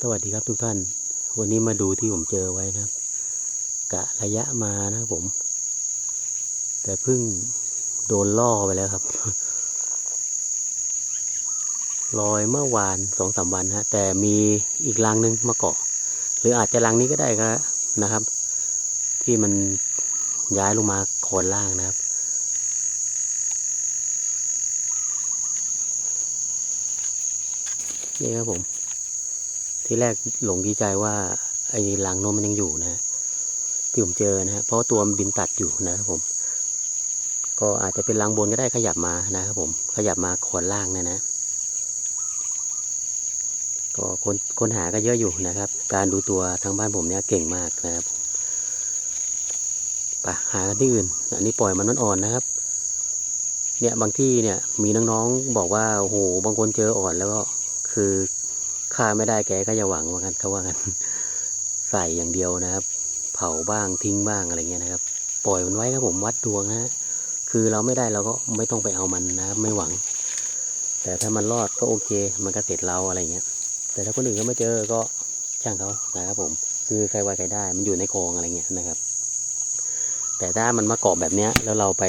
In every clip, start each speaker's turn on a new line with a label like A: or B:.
A: สวัสดีครับทุกท่าน วันนี้มาดูที่ผมเจอไว้นะครับ กะระยะมานะผม แต่เพิ่งโดนล่อไปแล้วครับ ลอยเมื่อวานสองสามวันฮะแต่มีอีกรังหนึ่งมาเกาะ หรืออาจจะรังนี้ก็ได้ครับนะครับ ที่มันย้ายลงมาโคนล่างนะครับนี่ครับผม ที่แรกหลงดีใจว่า ไอ้รังนมมันยังอยู่นะ ที่ผมเจอนะเพราะตัวมันบินตัดอยู่นะครับผม ก็อาจจะเป็นรังบนก็ได้ขยับมานะครับผม ขยับมาขนล่างเนะนะ ก็คนคนหาก็เยอะอยู่นะครับ การดูตัวทางบ้านผมเนี่ยเก่งมากนะครับไปหากันที่อื่น อันนี้ปล่อยมันนอ่อนนะครับ เนี่ยบางที่เนี่ยมีน้องๆบอกว่าโอ้โหบางคนเจออ่อนแล้วก็คือ ฆ่าไม่ได้แกก็อย่าหวังว่ากันเขาว่ากันใส่อย่างเดียวนะครับ เผาบ้างทิ้งบ้างอะไรเงี้ยนะครับ ปล่อยมันไว้ครับผมวัดดวงนะฮะคือเราไม่ได้เราก็ไม่ต้องไปเอามันนะครับไม่หวัง แต่ถ้ามันรอดก็โอเค มันก็เสร็จเราอะไรเงี้ย แต่ถ้าคนอื่นก็ไม่เจอก็ช่างเขานะครับผม คือใครไว้ใครได้มันอยู่ในคลองอะไรเงี้ยนะครับ แต่ถ้ามันมาเกาะแบบเนี้ยแล้วเราไป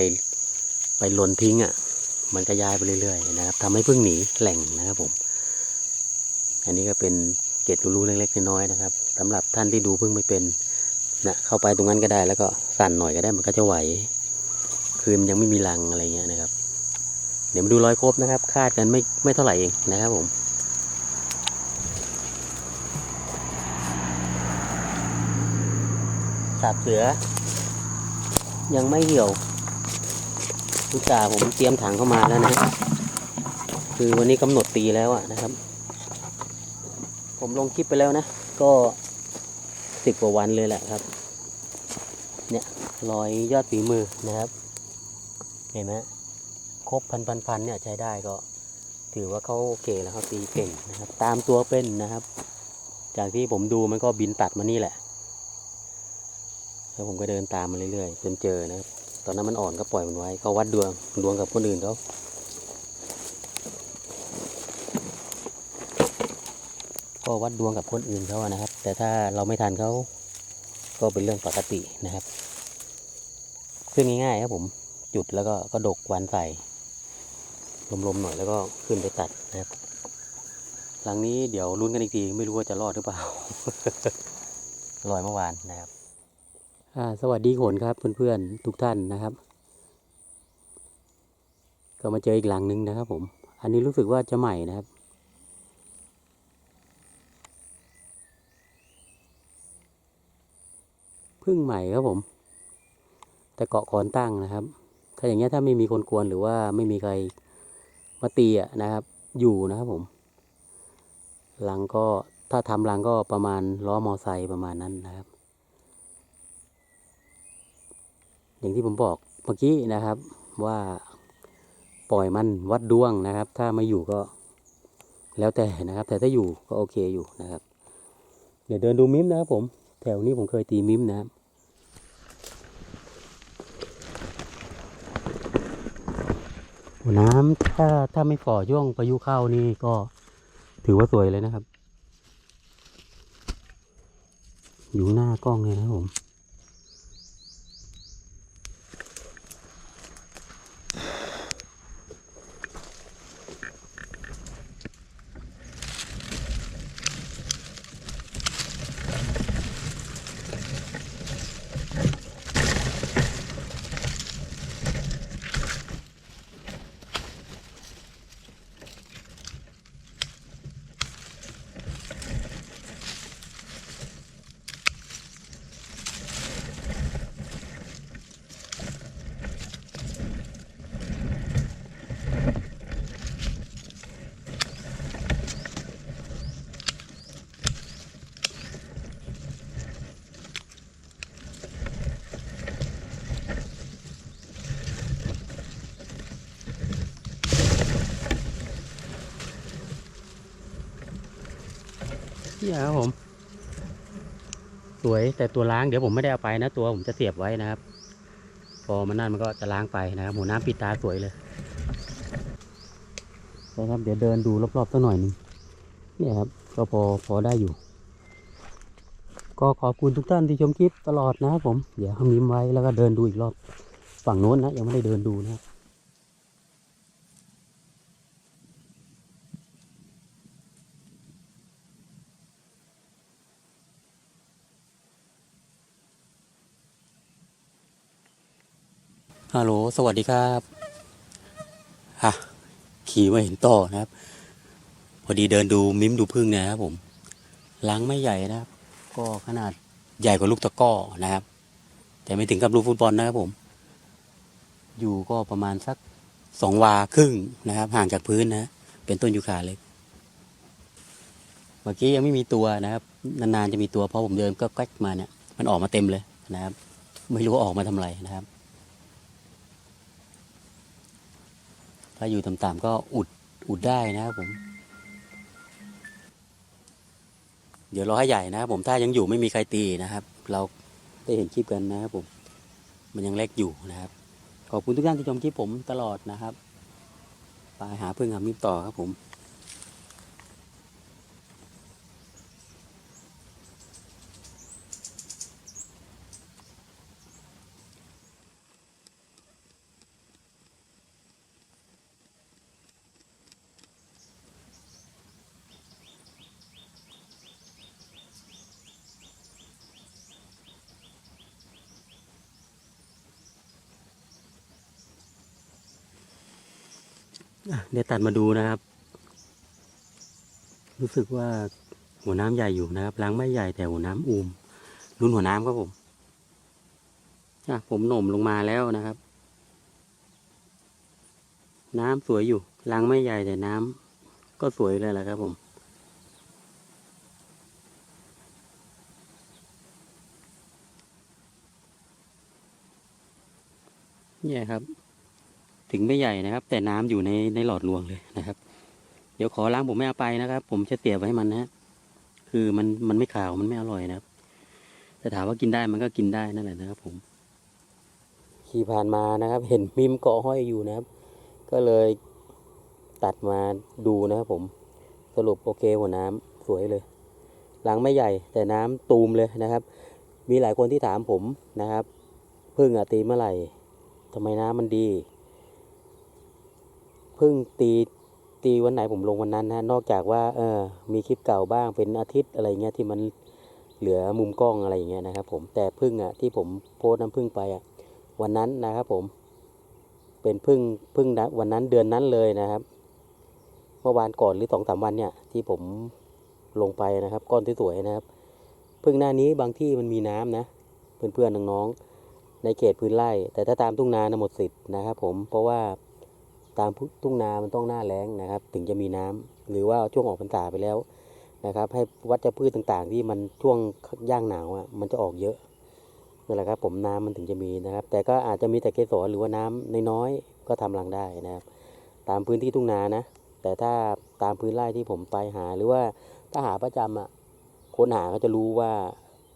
A: ไปลนทิ้งอะ มันก็ย้ายไปเรื่อยๆนะครับทำให้พึ่งหนีแหล่งนะครับผม อันนี้ก็เป็นเกตรูๆเล็กๆน้อยๆนะครับสำหรับท่านที่ดูพึ่งไม่เป็นนะเข้าไปตรงนั้นก็ได้ แล้วก็สั่นหน่อยก็ได้มันก็จะไหว คือมันยังไม่มีรังอะไรเงี้ยนะครับ เดี๋ยวมาดูรอยครบนะครับ คาดกันไม่ไม่เท่าไหร่เองนะครับผมสาบเสือ ยังไม่เหี่ยวลูกจ่าผมเตรียมถังเข้ามาแล้วนะ คือวันนี้กำหนดตีแล้วอะนะครับ ผมลงคลิปไปแล้วนะ ก็สิบกว่าวันเลยแหละครับ เนี่ยรอยยอดฝีมือนะครับ เห็นไหมครบพันพันพันเนี่ยใช้ได้ก็ ถือว่าเขาโอเคแล้วเขาตีเก่งนะครับ ตามตัวเป็นนะครับ จากที่ผมดูมันก็บินตัดมานี่แหละ แล้วผมก็เดินตามมาเรื่อยๆจนเจอนะครับ ตอนนั้นมันอ่อนก็ปล่อยมันไว้เขาวัดดวงดวงกับคนอื่นเขา ก็วัดดวงกับคนอื่นเขาอะนะครับ แต่ถ้าเราไม่ทันเขาก็เป็นเรื่องปกตินะครับขึ้นง่ายๆครับผมจุดแล้วก็ก็ดกวันใส่ลมๆหน่อยแล้วก็ขึ้นไปตัดนะครับหลังนี้เดี๋ยวลุ้นกันอีกทีไม่รู้ว่าจะรอดหรือเปล่าลอยเมื่อวานนะครับอ่าสวัสดีโขนครับเพื่อนๆทุกท่านนะครับ ก็มาเจออีกหลังหนึ่งนะครับผม อันนี้รู้สึกว่าจะใหม่นะครับ พึ่งใหม่ครับผม แต่เกาะคอนตั้งนะครับ ถ้าอย่างเงี้ยถ้าไม่มีคนกวนหรือว่าไม่มีใครมาตีอะนะครับ อยู่นะครับผมหลังก็ถ้าทำรังก็ประมาณล้อมอไซค์ประมาณนั้นนะครับ อย่างที่ผมบอกเมื่อกี้นะครับว่าปล่อยมันวัดดวงนะครับ ถ้าไม่อยู่ก็แล้วแต่นะครับ แต่ถ้าอยู่ก็โอเคอยู่นะครับ เดี๋ยวเดินดูมิมนะครับผม แถวนี้ผมเคยตีมิมนะครับ น้ำถ้าถ้าไม่ฝ่อช่วงพายุเข้านี่ก็ถือว่าสวยเลยนะครับ อยู่หน้ากล้องเลยนะผม บผมนี่ครับผม สวยแต่ตัวล้างเดี๋ยวผมไม่ได้เอาไปนะ ตัวผมจะเสียบไว้นะครับ พอมันนั่นมันก็จะล้างไปนะครับหมูน้ำปิดตาสวยเลยนะครับเดี๋ยวเดินดูรอบๆสักหน่อยหนึงเนี่ยครับ ก็พอพอได้อยู่ ก็ขอบคุณทุกท่านที่ชมคลิปตลอดนะครับผม เดี๋ยวมิมไว้แล้วก็เดินดูอีกรอบฝั่งโน้นนะยังไม่ได้เดินดูนะครับ ฮัลโหล สวัสดีครับฮะขี่มาเห็นต่อนะครับ พอดีเดินดูมิมดูพึ่งเนี่ยนะครับผมล้างไม่ใหญ่นะครับ ก็ขนาดใหญ่กว่าลูกตะก้อนะครับ แต่ไม่ถึงกับลูกฟุตบอลนะครับผม อยู่ก็ประมาณสักสองวาครึ่งนะครับ ห่างจากพื้นนะ เป็นต้นยูคาเล็ก เมื่อกี้ยังไม่มีตัวนะครับ นานๆจะมีตัวเพราะผมเดินก็แกล้กมาเนี่ย มันออกมาเต็มเลยนะครับ ไม่รู้ว่าออกมาทำอะไรนะครับ ถ้าอยู่ต่ำๆก็อุดอุดได้นะครับผม เดี๋ยวรอให้ใหญ่นะครับผมถ้ายังอยู่ไม่มีใครตีนะครับ เราได้เห็นคลิปกันนะครับผม มันยังเล็กอยู่นะครับ ขอบคุณทุกท่านที่ชมคลิปผมตลอดนะครับไปหาพึ่งหามิตรต่อครับผม เดี๋ยวตัดมาดูนะครับ รู้สึกว่าหัวน้ำใหญ่อยู่นะครับล้างไม่ใหญ่แต่หัวน้ำอูมรุ่นหัวน้ำครับผมอะผมหน่มลงมาแล้วนะครับ น้ำสวยอยู่ล้างไม่ใหญ่แต่น้ำก็สวยเลยแหละครับ ผมเนี่ยครับ ถึงไม่ใหญ่นะครับ แต่น้ำอยู่ในในหลอดรวงเลยนะครับ เดี๋ยวขอล้างผมไม่เอาไปนะครับ ผมจะเสียบไว้ให้มันนะฮะคือมันมันไม่ขาวมันไม่อร่อยนะครับแต่ถามว่ากินได้มันก็กินได้นั่นแหละนะครับผมขี่ผ่านมานะครับ เห็นมิมเกาะห้อยอยู่นะครับ ก็เลยตัดมาดูนะครับผมสรุปโอเคหัวน้ำสวยเลยล้างไม่ใหญ่ แต่น้ำตูมเลยนะครับ มีหลายคนที่ถามผมนะครับพึ่งอะตีเมื่อไหร่ทำไมน้ำมันดี เพิ่งตีตีวันไหนผมลงวันนั้นนะนอกจากว่าเออมีคลิปเก่าบ้างเป็นอาทิตย์อะไรเงี้ยที่มันเหลือมุมกล้องอะไรอย่างเงี้ยนะครับ ผมแต่พึ่งอะที่ผมโพสต์น้ำพึ่งไปอะวันนั้นนะครับผม เป็นพึ่งพึ่งนะวันนั้นเดือนนั้นเลยนะครับเมื่อวานก่อนหรือสองสามวันเนี่ย ที่ผมลงไปนะครับ ก้อนสวยนะครับพึ่งหน้านี้บางที่มันมีน้ำนะเพื่อนๆน้องๆในเขตพื้นไร่ แต่ถ้าตามทุ่งนานะหมดสิทธิ์นะครับ ผมเพราะว่า ตามทุ่งนามันต้องหน้าแล้งนะครับ ถึงจะมีน้ำหรือว่าช่วงออกพรรษาไปแล้วนะครับ ให้วัชพืชต่างๆ ที่มันช่วงย่างหนาวอะมันจะออกเยอะนั่นแหละครับผมน้ำมันถึงจะมีนะครับ แต่ก็อาจจะมีแต่เกสรหรือว่าน้ำน้อยๆก็ทำรังได้นะครับ ตามพื้นที่ทุ่งนานะ แต่ถ้าตามพื้นไร่ที่ผมไปหา หรือว่าถ้าหาประจำอะคนหาก็จะรู้ว่า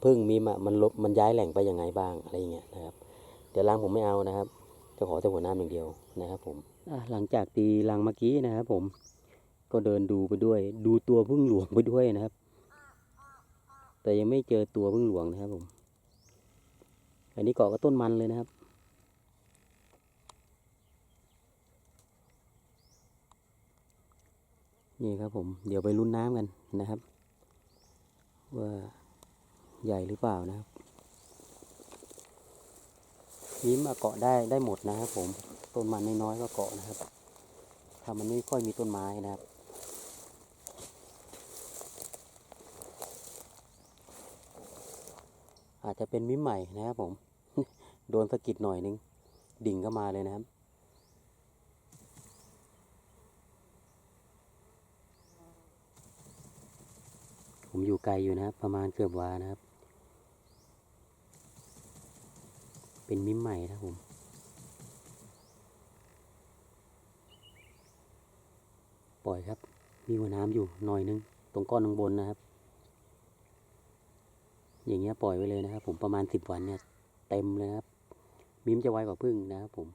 A: พึ่งมีมามันลบมันย้ายแหล่งไปยังไงบ้างอะไรอย่างเงี้ยนะครับ เดี๋ยวรังผมไม่เอานะครับ จะขอแต่หัวน้ำอย่างเดียวนะครับผม หลังจากตีรังเมื่อกี้นะครับผมก็เดินดูไปด้วย ดูตัวพึ่งหลวงไปด้วยนะครับ แต่ยังไม่เจอตัวพึ่งหลวงนะครับผม อันนี้เกาะก็ต้นมันเลยนะครับ นี่ครับผม เดี๋ยวไปลุ้นน้ำกันนะครับ ว่าใหญ่หรือเปล่านะครับ ยิ้มอะเกาะได้ได้หมดนะครับผม ต้นมันน้อยๆก็เกาะนะครับ ถ้ามันไม่ค่อยมีต้นไม้นะครับอาจจะเป็นมิมใหม่นะครับผม โดนสะกิดหน่อยนึง ดิ่งเข้ามาเลยนะครับ ผมอยู่ไกลอยู่นะครับ ประมาณเกือบวานะครับ เป็นมิมใหม่นะครับผม ล่อยครับ มีหัวน้ำอยู่หน่อยนึง ตรงก้อนตรงบนนะครับ อย่างเงี้ยปล่อยไว้เลยนะครับ ผมประมาณสิบวันเนี่ย เต็มเลยครับ มิมจะไวกว่าพึ่งนะครับผม